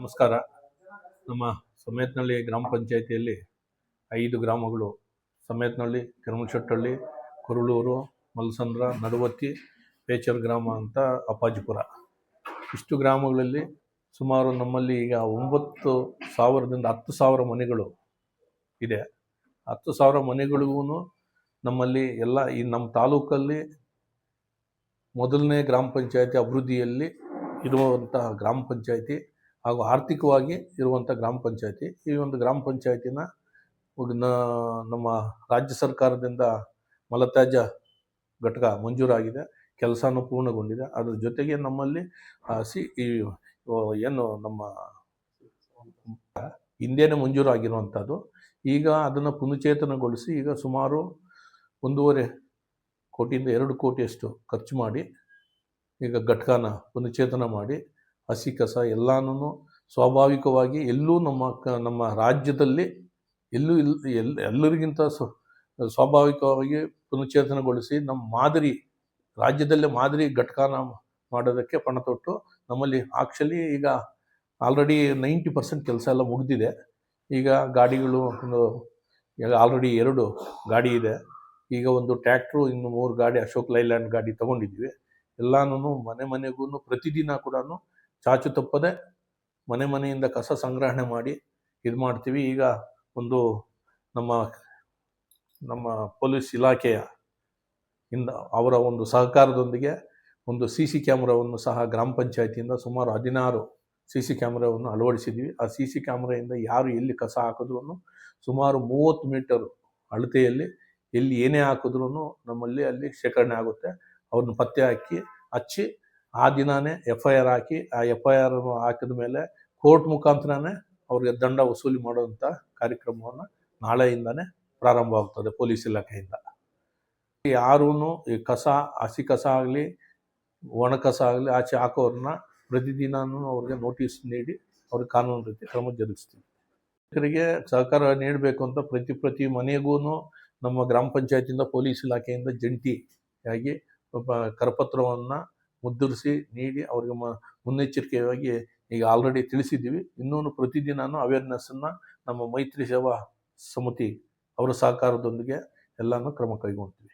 ನಮಸ್ಕಾರ. ನಮ್ಮ ಸಮೇತನಹಳ್ಳಿ ಗ್ರಾಮ ಪಂಚಾಯಿತಿಯಲ್ಲಿ ಐದು ಗ್ರಾಮಗಳು. ಸಮೇತನಹಳ್ಳಿ ಕೆರಮಶೆಟ್ಟಹಳ್ಳಿ ಕುರುಳೂರು, ಮಲ್ಸಂದ್ರ, ನಡುವತ್ತಿ, ಪೇಚರ್ ಗ್ರಾಮ ಅಂತ ಅಪ್ಪಾಜಿಪುರ. ಇಷ್ಟು ಗ್ರಾಮಗಳಲ್ಲಿ ಸುಮಾರು ನಮ್ಮಲ್ಲಿ ಈಗ ಒಂಬತ್ತು ಸಾವಿರದಿಂದ ಹತ್ತು ಸಾವಿರ ಮನೆಗಳು ಇದೆ. ಹತ್ತು ಸಾವಿರ ಮನೆಗಳಿಗೂ ನಮ್ಮಲ್ಲಿ ಎಲ್ಲ ಈ ನಮ್ಮ ತಾಲೂಕಲ್ಲಿ ಮೊದಲನೇ ಗ್ರಾಮ ಪಂಚಾಯತಿ ಅಭಿವೃದ್ಧಿಯಲ್ಲಿ ಇರುವಂತಹ ಗ್ರಾಮ ಪಂಚಾಯತಿ ಹಾಗೂ ಆರ್ಥಿಕವಾಗಿ ಇರುವಂಥ ಗ್ರಾಮ ಪಂಚಾಯತಿ. ಈ ಒಂದು ಗ್ರಾಮ ಪಂಚಾಯತಿನ ನಮ್ಮ ರಾಜ್ಯ ಸರ್ಕಾರದಿಂದ ಮಲತ್ಯಾಜ್ಯ ಘಟಕ ಮಂಜೂರಾಗಿದೆ. ಕೆಲಸನೂ ಪೂರ್ಣಗೊಂಡಿದೆ. ಅದರ ಜೊತೆಗೆ ನಮ್ಮಲ್ಲಿ ಸಿ, ಈ ಏನು ನಮ್ಮ ಹಿಂದೇನೆ ಮಂಜೂರಾಗಿರುವಂಥದ್ದು. ಈಗ ಅದನ್ನು ಪುನಶ್ಚೇತನಗೊಳಿಸಿ ಈಗ ಸುಮಾರು ಒಂದೂವರೆ ಕೋಟಿಯಿಂದ ಎರಡು ಕೋಟಿಯಷ್ಟು ಖರ್ಚು ಮಾಡಿ, ಈಗ ಘಟಕನ ಪುನಶ್ಚೇತನ ಮಾಡಿ ಹಸಿ ಕಸ ಎಲ್ಲನೂ ಸ್ವಾಭಾವಿಕವಾಗಿ ಎಲ್ಲೂ ನಮ್ಮ ಕ, ನಮ್ಮ ರಾಜ್ಯದಲ್ಲಿ ಎಲ್ಲೂ ಇಲ್, ಎಲ್, ಎಲ್ಲರಿಗಿಂತ ಸ್ವಾಭಾವಿಕವಾಗಿ ಪುನಶ್ಚೇತನಗೊಳಿಸಿ ನಮ್ಮ ಮಾದರಿ, ರಾಜ್ಯದಲ್ಲೇ ಮಾದರಿ ಘಟಕನ ಮಾಡೋದಕ್ಕೆ ಪಣ ತೊಟ್ಟು ನಮ್ಮಲ್ಲಿ ಆ್ಯಕ್ಚುಲಿ ಈಗ ಆಲ್ರೆಡಿ ನೈಂಟಿ ಪರ್ಸೆಂಟ್ ಕೆಲಸ ಎಲ್ಲ ಮುಗಿದಿದೆ. ಈಗ ಗಾಡಿಗಳು ಒಂದು, ಈಗ ಆಲ್ರೆಡಿ ಎರಡು ಗಾಡಿ ಇದೆ. ಈಗ ಒಂದು ಟ್ಯಾಕ್ಟ್ರು ಇನ್ನು ಮೂರು ಗಾಡಿ ಅಶೋಕ್ ಲೈಲ್ಯಾಂಡ್ ಗಾಡಿ ತೊಗೊಂಡಿದ್ವಿ ಎಲ್ಲನೂ ಮನೆ ಮನೆಗೂ ಪ್ರತಿದಿನ ಕೂಡ ಚಾಚು ತಪ್ಪದೆ ಮನೆ ಮನೆಯಿಂದ ಕಸ ಸಂಗ್ರಹಣೆ ಮಾಡಿ ಇದು ಮಾಡ್ತೀವಿ. ಈಗ ಒಂದು ನಮ್ಮ ನಮ್ಮ ಪೊಲೀಸ್ ಇಲಾಖೆಯ ಇಂದ ಅವರ ಒಂದು ಸಹಕಾರದೊಂದಿಗೆ ಒಂದು ಸಿ ಸಿ ಕ್ಯಾಮ್ರಾವನ್ನು ಸಹ ಗ್ರಾಮ ಪಂಚಾಯತಿಯಿಂದ ಸುಮಾರು ಹದಿನಾರು ಸಿ ಸಿ ಕ್ಯಾಮ್ರಾವನ್ನು ಅಳವಡಿಸಿದ್ವಿ ಆ ಸಿ ಸಿ ಕ್ಯಾಮ್ರಾಯಿಂದ ಯಾರು ಎಲ್ಲಿ ಕಸ ಹಾಕಿದ್ರು ಸುಮಾರು ಮೂವತ್ತು ಮೀಟರ್ ಅಳತೆಯಲ್ಲಿ ಎಲ್ಲಿ ಏನೇ ಹಾಕಿದ್ರು ನಮ್ಮಲ್ಲಿ ಅಲ್ಲಿ ಶೇಖರಣೆ ಆಗುತ್ತೆ. ಅವ್ರನ್ನ ಪತ್ತೆ ಹಾಕಿ, ಹಚ್ಚಿ ಆ ದಿನಾನೇ ಎಫ್ ಐ ಆರ್ ಹಾಕಿ, ಆ ಎಫ್ ಐ ಆರ್ ಹಾಕಿದ ಮೇಲೆ ಕೋರ್ಟ್ ಮುಖಾಂತರನೇ ಅವ್ರಿಗೆ ದಂಡ ವಸೂಲಿ ಮಾಡುವಂಥ ಕಾರ್ಯಕ್ರಮವನ್ನು ನಾಳೆಯಿಂದನೇ ಪ್ರಾರಂಭವಾಗ್ತದೆ ಪೊಲೀಸ್ ಇಲಾಖೆಯಿಂದ. ಯಾರೂ ಈ ಕಸ, ಹಸಿ ಕಸ ಆಗಲಿ, ಒಣ ಕಸ ಆಗಲಿ ಆಚೆ ಹಾಕೋರನ್ನ ಪ್ರತಿದಿನನೂ ಅವ್ರಿಗೆ ನೋಟಿಸ್ ನೀಡಿ ಅವ್ರಿಗೆ ಕಾನೂನು ರೀತಿ ಕ್ರಮ ಜರುಗಿಸ್ತೀವಿ. ಸಹಕಾರ ನೀಡಬೇಕು ಅಂತ ಪ್ರತಿ ಪ್ರತಿ ಮನೆಗೂ ನಮ್ಮ ಗ್ರಾಮ ಪಂಚಾಯತಿಯಿಂದ ಪೊಲೀಸ್ ಇಲಾಖೆಯಿಂದ ಜಂಟಿಯಾಗಿ ಕರಪತ್ರವನ್ನು ಮುದ್ರಿಸಿ ನೀಡಿ ಅವರಿಗೆ ಮ, ಮುನ್ನೆಚ್ಚರಿಕೆಯಾಗಿ ಈಗ ಆಲ್ರೆಡಿ ತಿಳಿಸಿದ್ದೀವಿ. ಇನ್ನೂ ಪ್ರತಿದಿನ ಅವೇರ್ನೆಸ್ಸನ್ನು ನಮ್ಮ ಮೈತ್ರಿ ಸೇವಾ ಸಮಿತಿ ಅವರ ಸಹಕಾರದೊಂದಿಗೆ ಎಲ್ಲನೂ ಕ್ರಮ ಕೈಗೊಳ್ತೀವಿ